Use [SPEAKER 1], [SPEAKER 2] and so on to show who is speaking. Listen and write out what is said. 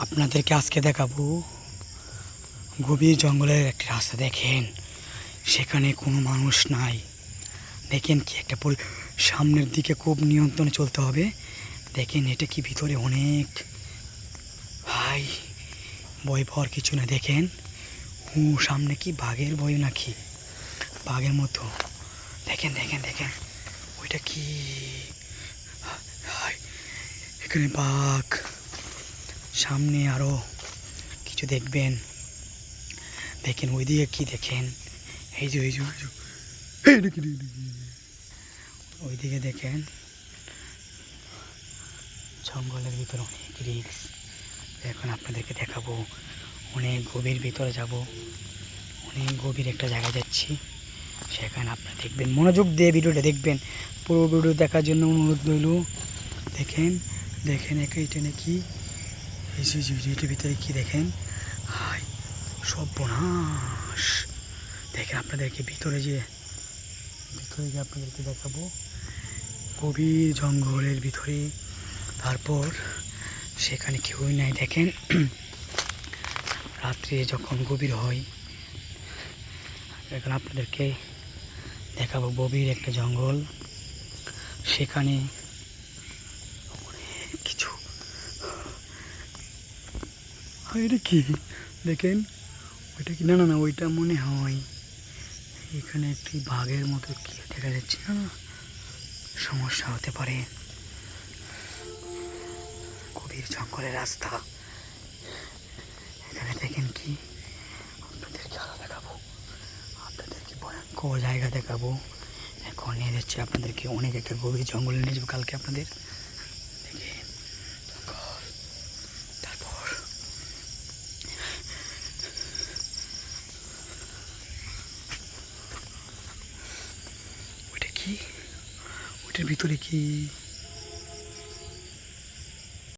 [SPEAKER 1] আপনাদেরকে আজকে দেখাবো গভীর জঙ্গলের একটা রাস্তা। দেখেন, সেখানে কোনো মানুষ নাই। দেখেন কি একটা পরি- সামনের দিকে খুব নিয়ন্ত্রণে চলতে হবে। দেখেন এটা কি ভিতরে অনেক। ভাই বই পাওয়ার কিছু না দেখেন, ও, সামনে কি বাঘের বই নাকি? বাঘের মতো। দেখেন দেখেন দেখেন। ওইটা কি? এখানে বাঘ। সামনে আরও কিছু দেখবেন। দেখেন, ওইদিকে কি দেখেন? এই যে এই যে। ওইদিকে দেখেন, জঙ্গলের ভিতরে অনেক রিক্স এখন আপনাদেরকে দেখাবো, অনেক গভীর ভিতরে যাব, অনেক গভীর একটা জায়গায় যাচ্ছি। সেখানে আপনারা দেখবেন, মনোযোগ দিয়ে ভিডিওটা দেখবেন। পুরো ভিডিও দেখার জন্য অনুরোধ রইল। দেখেন দেখেন একে, এটা নাকি এই যে যে ভিতরে কি দেখেন? হাই সর্বনাশ। দেখেন আপনাদেরকে ভিতরে যে ভিতরে যে আপনাদেরকে দেখাবো। গভীর জঙ্গলের ভিতরে। তারপর সেখানে কেউই নাই, দেখেন। রাত্রে যখন গভীর হয়, এখন আপনাদেরকে দেখাবো গভীর একটা জঙ্গল। সেখানে অনেক কিছু আর এটা কি? দেখেন, ওইটা কি? না না না, ওইটা মনে হয় এখানে একটি বাঘের মতো কি দেখা যাচ্ছে না সমস্যা হতে পারে। গভীর জঙ্গলের রাস্তা। এখানে দেখেন কি? আপনাদেরকে আরও দেখাবো। আপনাদেরকে ভয়ঙ্কর জায়গা দেখাবো। এখন নিয়ে যাচ্ছে আপনাদেরকে অনেক একটা গভীর জঙ্গলে নিয়ে যাব কালকে আপনাদের দেখেন জঙ্গল তারপর ওইটা কি? ওইটার ভিতরে কি?